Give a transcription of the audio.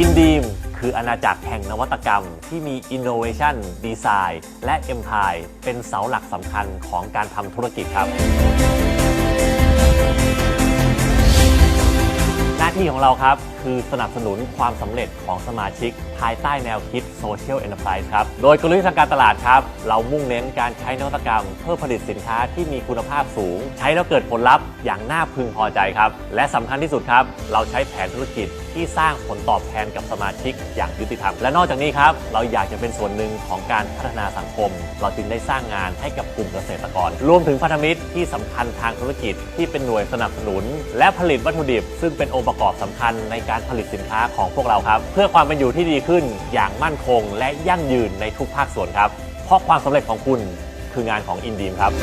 อินดีมคืออาณาจักรแห่งนวัตกรรมที่มี Innovation Design และ m p i เป็นเสาหลักสำคัญของการทำธุรกิจครับ หน้าที่ของเราครับ คือสนับสนุนความสำเร็จของสมาชิก ภายใต้แนวคิด Social Enterprise ครับ โดยกลยุทธ์ทางการตลาดครับ เรามุ่งเน้นการใช้นวัตกรรม เพื่อผลิตสินค้าที่มีคุณภาพสูง ใช้แล้วเกิดผลลัพธ์อย่างน่าพึงพอใจครับ และสำคัญที่สุดครับ เราใช้แผนธุรกิจ ที่สร้างผลตอบแทนกับสมาชิกอย่างยุติธรรม และนอกจากนี้ครับ เราอยากจะเป็นส่วนหนึ่งของการพัฒนาสังคม เราจึงได้สร้างงานให้กับกลุ่มเกษตรกร รวมถึงพันธมิตรที่สำคัญทางธุรกิจที่เป็นหน่วยสนับสนุน และผลิตวัตถุดิบ ซึ่งเป็นองค์ประกอบสำคัญในการผลิตสินค้าของพวกเราครับ เพื่อความเป็นอยู่ที่ดีขึ้นอย่างมั่นคง และยั่งยืนในทุกภาคส่วนครับ เพราะความสำเร็จของคุณคืองานของอินดีมครับ